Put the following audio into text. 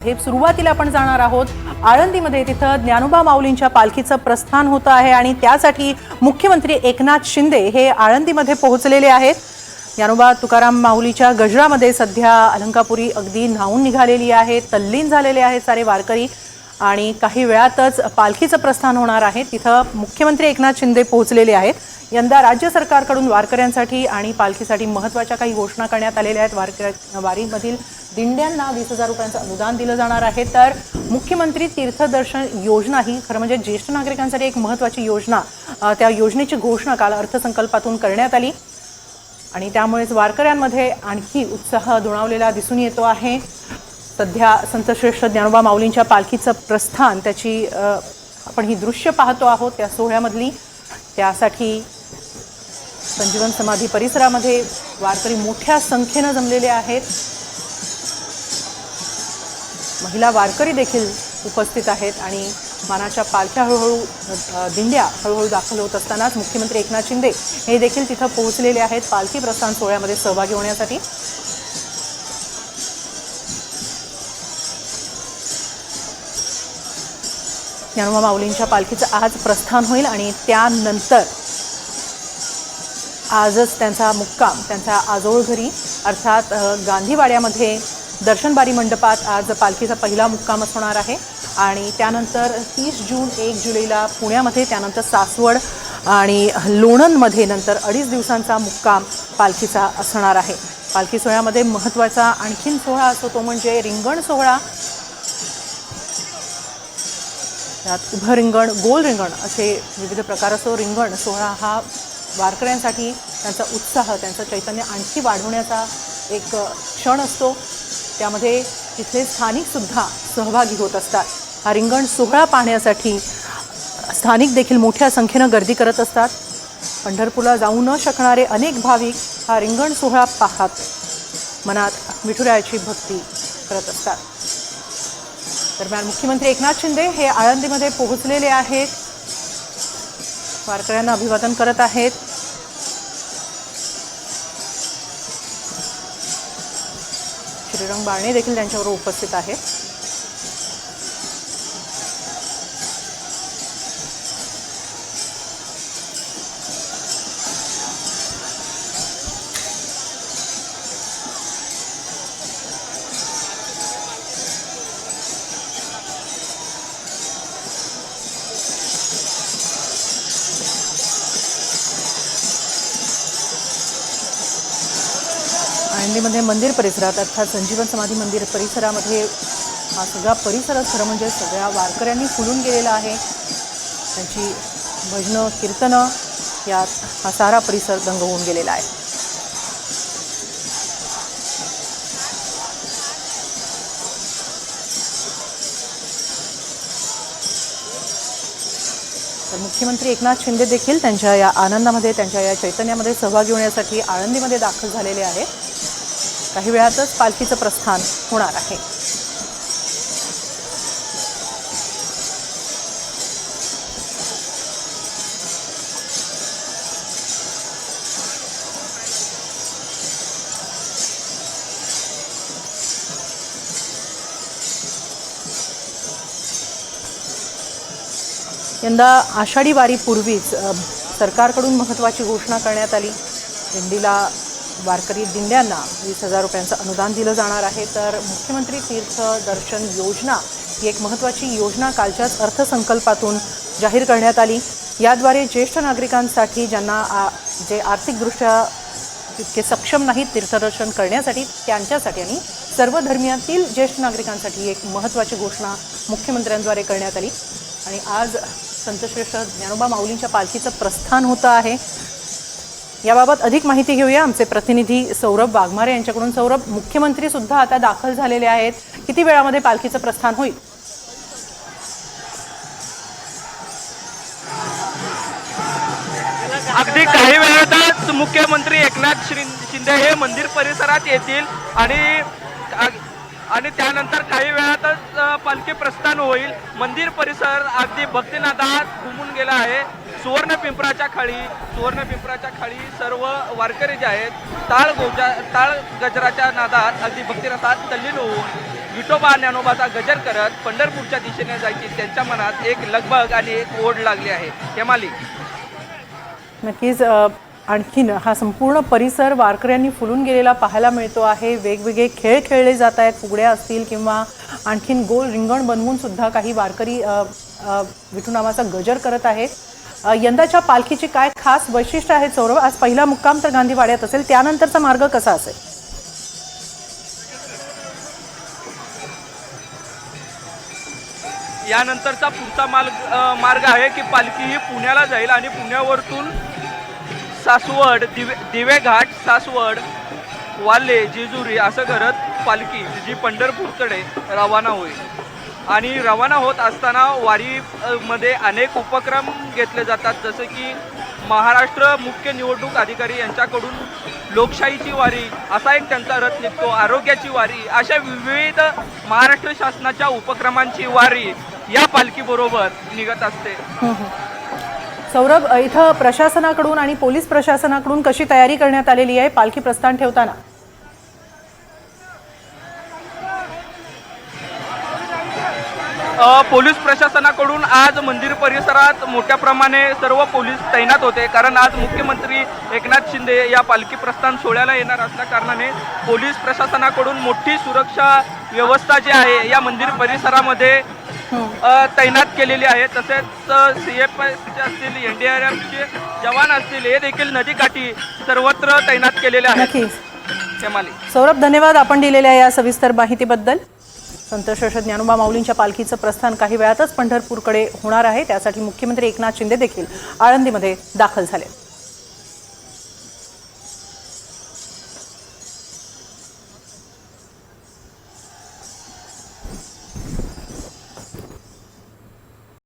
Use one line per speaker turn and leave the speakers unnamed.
हे सुरुवातीला आपण जाणार आहोत. आळंदीमध्ये तिथं ज्ञानोबा माऊलींच्या पालखीचं प्रस्थान होतं आहे आणि त्यासाठी मुख्यमंत्री एकनाथ शिंदे हे आळंदीमध्ये पोहोचलेले आहेत. ज्ञानोबा तुकाराम माऊलीच्या गजरामध्ये सध्या अलंकापुरी अगदी न्हावून निघालेली आहे तल्लीन झालेले आहेत सारे वारकरी आणि काही वेळातच पालखीचं प्रस्थान होणार आहे. तिथं मुख्यमंत्री एकनाथ शिंदे पोहोचलेले आहेत. यंदा राज्य सरकारकडून वारकऱ्यांसाठी आणि पालखीसाठी महत्त्वाच्या काही घोषणा करण्यात आलेल्या आहेत. वारकऱ्या वारीमधील दिंड्यांना वीस हजार रुपयांचं अनुदान दिलं जाणार आहे. तर मुख्यमंत्री तीर्थदर्शन योजना ही खरं म्हणजे ज्येष्ठ नागरिकांसाठी एक महत्त्वाची योजना त्या योजनेची घोषणा काल अर्थसंकल्पातून करण्यात आली. आणि त्यामुळेच वारकऱ्यांमध्ये आणखी उत्साह दुणावलेला दिसून येतो आहे. सध्या संतश्रेष्ठ ज्ञानोबा माऊलींच्या पालखीचं प्रस्थान त्याची आपण ही दृश्य पाहतो आहोत त्या सोहळ्यामधली. त्यासाठी संजीवन समाधी परिसरामध्ये वारकरी मोठ्या संख्येनं जमलेले आहेत. महिला वारकरी देखील उपस्थित आहेत आणि मानाच्या पालख्या हळूहळू दिंड्या हळूहळू दाखल होत असतानाच मुख्यमंत्री एकनाथ शिंदे हे देखील तिथं पोहोचलेले आहेत. पालखी प्रस्थान सोहळ्यामध्ये सहभागी होण्यासाठी. ज्ञानोबा माऊलींच्या पालखीचं आज प्रस्थान होईल आणि त्यानंतर आजच त्यांचा मुक्काम त्यांच्या आजोळ घरी अर्थात गांधीवाड्यामध्ये दर्शनबारी मंडपात आज पालखीचा पहिला मुक्काम असणार आहे. आणि त्यानंतर तीस जून एक जुलैला पुण्यामध्ये त्यानंतर सासवड आणि लोणंदमध्ये नंतर अडीच दिवसांचा मुक्काम पालखीचा असणार आहे. पालखी सोहळ्यामध्ये महत्त्वाचा आणखीन सोहळा असतो तो म्हणजे रिंगण सोहळा. त्यात उभं रिंगण गोल रिंगण असे विविध प्रकार असतो रिंगण सोहळा हा वारकऱ्यांसाठी त्यांचा उत्साह त्यांचं चैतन्य आणखी वाढवण्याचा एक क्षण असतो. त्यामध्ये तिथले स्थानिकसुद्धा सहभागी होत असतात. हा रिंगण सोहळा पाहण्यासाठी स्थानिक देखील मोठ्या संख्येनं गर्दी करत असतात. पंढरपूरला जाऊ न शकणारे अनेक भाविक हा रिंगण सोहळा पाहत मनात विठुरायाची भक्ती करत असतात. दरम्यान मुख्यमंत्री एकनाथ शिंदे हे आळंदीमध्ये पोहोचलेले आहेत. वारकऱ्यांना अभिवादन करत आहेत. श्रीरंग बारणे देखील त्यांच्याबरोबर उपस्थित आहेत. आळंदीमध्ये मंदिर परिसरात अर्थात संजीवन समाधी मंदिर परिसरामध्ये हा सगळा परिसरच खरं म्हणजे सगळ्या वारकऱ्यांनी फुलून गेलेला आहे. त्यांची भजनं कीर्तनं यात हा सारा परिसर दंग होऊन गेलेला आहे. तर मुख्यमंत्री एकनाथ शिंदे देखील त्यांच्या या आनंदामध्ये त्यांच्या या चैतन्यामध्ये सहभागी होण्यासाठी आळंदीमध्ये दाखल झालेले आहेत. काही वेळातच पालखीचं प्रस्थान होणार आहे. यंदा आषाढी वारीपूर्वीच सरकारकडून महत्त्वाची घोषणा करण्यात आली. दिंडीला वारकरी दिंड्यांना वीस हजार रुपयांचं अनुदान दिलं जाणार आहे. तर मुख्यमंत्री तीर्थ दर्शन योजना ही एक महत्त्वाची योजना कालच्याच अर्थसंकल्पातून जाहीर करण्यात आली. याद्वारे ज्येष्ठ नागरिकांसाठी ज्यांना आ, जे आर्थिकदृष्ट्या तितके सक्षम नाहीत तीर्थदर्शन करण्यासाठी त्यांच्यासाठी आणि सर्व धर्मियातील ज्येष्ठ नागरिकांसाठी एक महत्त्वाची घोषणा मुख्यमंत्र्यांद्वारे करण्यात आली. आणि आज संतश्रेष्ठ ज्ञानोबा माऊलींच्या पालखीचं प्रस्थान होतं आहे. याबाबत अधिक माहिती घेऊया. आमचे प्रतिनिधी सौरभ वाघमारे यांच्याकडून. सौरभ मुख्यमंत्री सुद्धा आता दाखल झालेले आहेत. किती वेळामध्ये पालखीचं प्रस्थान होईल?
अगदी काही वेळातच मुख्यमंत्री एकनाथ शिंदे हे मंदिर परिसरात येतील आणि आणि त्यानंतर काही वेळातच पालखी प्रस्थान होईल. मंदिर परिसर अगदी भक्तिनादात घुमून गेला आहे. सुवर्ण पिंपराच्या खाली सुवर्ण पिंपराच्या खाली सर्व वारकरी जे आहेत ताळ गोजा ताळ गजराच्या नादात अगदी भक्तिरसात तल्लीन होऊन विठोबा ज्ञानोबाचा गजर करत पंढरपूरच्या दिशेने जायची त्यांच्या मनात एक लगबग आणि एक ओढ लागली आहे. हेमाली.
नक्कीच आणखीन हा संपूर्ण परिसर वारकऱ्यांनी फुलून गेलेला पाहायला मिळतो आहे. वेगवेगळे खेळ खेळले जात आहेत. फुगड्या असतील किंवा आणखीन गोल रिंगण बनवून सुद्धा काही वारकरी विठूनामाचा विठुनामाचा गजर करत आहेत. यंदाच्या पालखीची काय खास वैशिष्ट्य आहे? सौरभ आज पहिला मुक्काम तर गांधीवाड्यात असेल. त्यानंतरचा मार्ग कसा असेल?
यानंतरचा पुढचा मार्ग मार्ग आहे की पालखी ही पुण्याला जाईल आणि पुण्यावरतून सासवड दिवे दिवेघाट सासवड वाले जेजुरी असं करत पालखी जी पंढरपूरकडे रवाना होईल. आणि रवाना होत असताना वारी मध्ये अनेक उपक्रम घेतले जातात. जसं की महाराष्ट्र मुख्य निवडणूक अधिकारी यांच्याकडून लोकशाहीची वारी असा एक त्यांचा रथ निघतो. आरोग्याची वारी अशा विविध महाराष्ट्र शासनाच्या उपक्रमांची वारी या पालखीबरोबर निघत असते.
हो, हो. सौरभ इथं प्रशासनाकडून आणि पोलीस प्रशासनाकडून कशी तयारी करण्यात आलेली आहे? पालखी प्रस्थान ठेवताना.
पोलीस प्रशासनाकडून आज मंदिर परिसरात मोठ्या प्रमाणे सर्व पोलीस तैनात होते. कारण आज मुख्यमंत्री एकनाथ शिंदे या पालखी प्रस्थान सोहळ्याला येणार असल्या कारणाने पोलीस प्रशासनाकडून मोठी सुरक्षा व्यवस्था जी आहे या मंदिर परिसरामध्ये तैनात केलेली आहे. तसेच सी एफ असतील एन डी आर एफचे जवान असतील हे देखील नदीकाठी सर्वत्र तैनात केलेले आहेत.
सौरभ धन्यवाद. आपण दिलेल्या या सविस्तर माहितीबद्दल. संत ज्ञानोबा माऊलींच्या पालखीचं प्रस्थान काही वेळातच पंढरपूरकडे होणार आहे. त्यासाठी मुख्यमंत्री एकनाथ शिंदे देखील आळंदीमध्ये दाखल झाले.